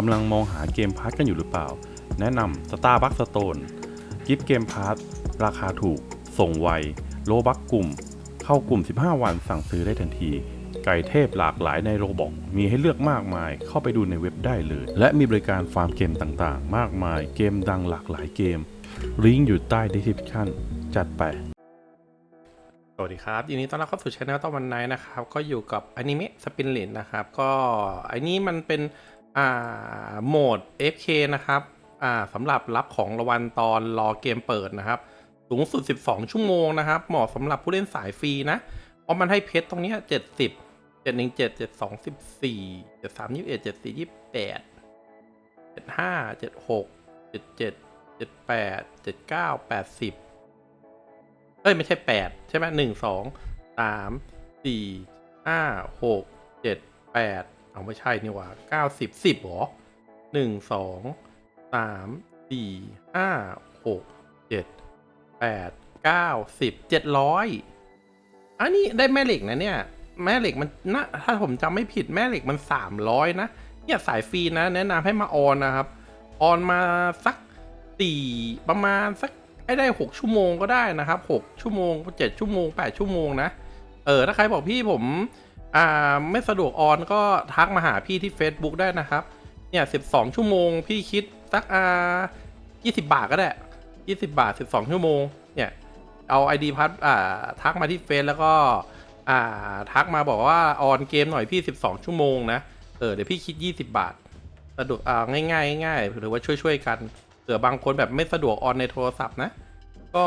กำลังมองหาเกมพาร์ทกันอยู่หรือเปล่า แนะนำ Starbucks Stone กิฟต์เกมพาร์ทราคาถูก ส่งไว โลบักกลุ่ม เข้ากลุ่ม 15 วันสั่งซื้อได้ทันที ไก่เทพหลากหลายในโรบอกมีให้เลือกมากมาย เข้าไปดูในเว็บได้เลย และมีบริการฟาร์มเกมต่างๆ มากมาย เกมดังหลากหลายเกม ลิงก์อยู่ใต้ description จัดไปสวัสดีครับยินดีต้อนรับเข้าสู่ช anel ตะวันไนท์นะครับ ก็อยู่กับอนิเมะสปินเลนนะครับ ก็อันนี้มันเป็น อ่าโหมด FK นะครับอ่าสำหรับรับของรางวัลตอนรอเกมเปิดนะครับสูงสุด 12 ชั่วโมงนะครับ เหมาะสำหรับผู้เล่นสายฟรีนะ เพราะมันให้เพชรตรงนี้ 70 717 72 14 73 21 74 28 75 76 77 78 79 80 เอ้ย ไม่ใช่แปดใช่ไหมหนึ่งสองสามสี่ห้าหก เอาไม่ใช่นี่ว่าเก้าสิบสิบหรอหนึ่งสองสามสี่ห้าหกเจ็ดแปดเก้าสิบเจ็ดร้อยอันนี้ได้แม่เหล็กนะเนี่ย แม่เหล็กมันนะถ้าผมจำไม่ผิดแม่เหล็กมันสามร้อยนะ เนี่ยสายฟรีนะ แนะนำให้มาออนนะครับ ออนมาสักสี่ประมาณสักให้ได้6ชั่วโมงก็ได้นะครับ6ชั่วโมง7ชั่วโมง8ชั่วโมงนะ เออ ถ้าใครบอกพี่ผม อ่าไม่สะดวกออนก็ทักมาหาพี่ที่ Facebook ได้นะครับ เนี่ย 12 ชั่วโมง พี่คิดสักอ่า20 บาทก็ได้ 20 บาท 12 ชั่วโมง เนี่ย เอา ID พัดอ่าทักมาที่เฟซแล้วก็อ่าทักมาบอกว่าออนเกมหน่อยพี่ 12 ชั่วโมงนะ เออเดี๋ยวพี่คิด 20 บาท สะดวกอ่าง่ายๆง่ายหรือว่าช่วยๆกันเผื่อบางคนแบบไม่สะดวกออนในโทรศัพท์นะ ก็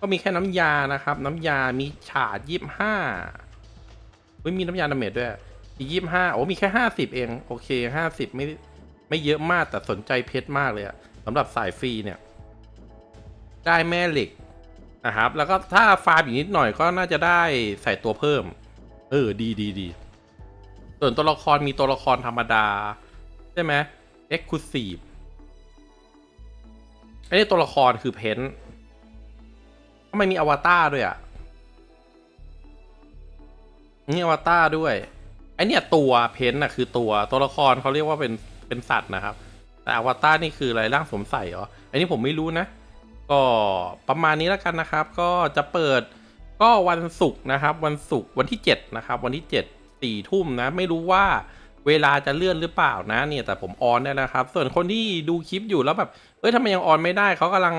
ก็มีแค่น้ำยานะครับ น้ำยามีฉาดยี่ห้า ไม่มีน้ำยาดาเมจด้วยมียี่ห้าโอ้มีแค่ห้าสิบเอง โอเคห้าสิบไม่ไม่เยอะมากแต่สนใจเพชรมากเลยอะสำหรับสายฟรีเนี่ย ได้แม่เหล็กนะครับ แล้วก็ถ้าฟาร์มอีกนิดหน่อยก็น่าจะได้ใส่ตัวเพิ่ม เออ ดีดีดีส่วนตัวละครมีตัวละครธรรมดา ใช่ไหมเอ็กซ์คลูซีฟอันนี้ตัวละครคือเพนทำไมมีอวตารด้วยอะ นี่อวตารด้วยไอเนี่ยตัวเพนท์น่ะคือตัวตัวละครเขาเรียกว่าเป็นเป็นสัตว์นะครับ แต่อวตารนี่คืออะไรร่างสวมใส่เหรออันนี้ผมไม่รู้นะ ก็ประมาณนี้แล้วกันนะครับ ก็จะเปิดก็วันศุกร์นะครับ วันศุกร์วันที่ 7 นะครับ วันที่ 7 4ทุ่มนะ ไม่รู้ว่าเวลาจะเลื่อนหรือเปล่านะเนี่ยแต่ผมออนได้แล้วครับ ส่วนคนที่ดูคลิปอยู่แล้วแบบเอ้ยทำไมยังออนไม่ได้เขากำลัง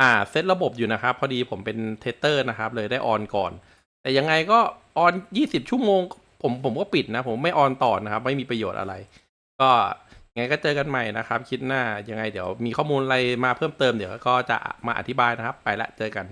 อ่าเซตระบบอยู่นะครับ พอดีผมเป็นเทสเตอร์นะครับ เลยได้ออนก่อน แต่ยังไงก็ออนยี่สิบชั่วโมง ผมผมก็ปิดนะ ผมไม่ออนต่อนะครับ ไม่มีประโยชน์อะไร ก็ยังไงก็เจอกันใหม่นะครับ คิดหน้ายังไงเดี๋ยวมีข้อมูลอะไรมาเพิ่มเติมเดี๋ยวก็จะมาอธิบายนะครับ ไปละเจอกัน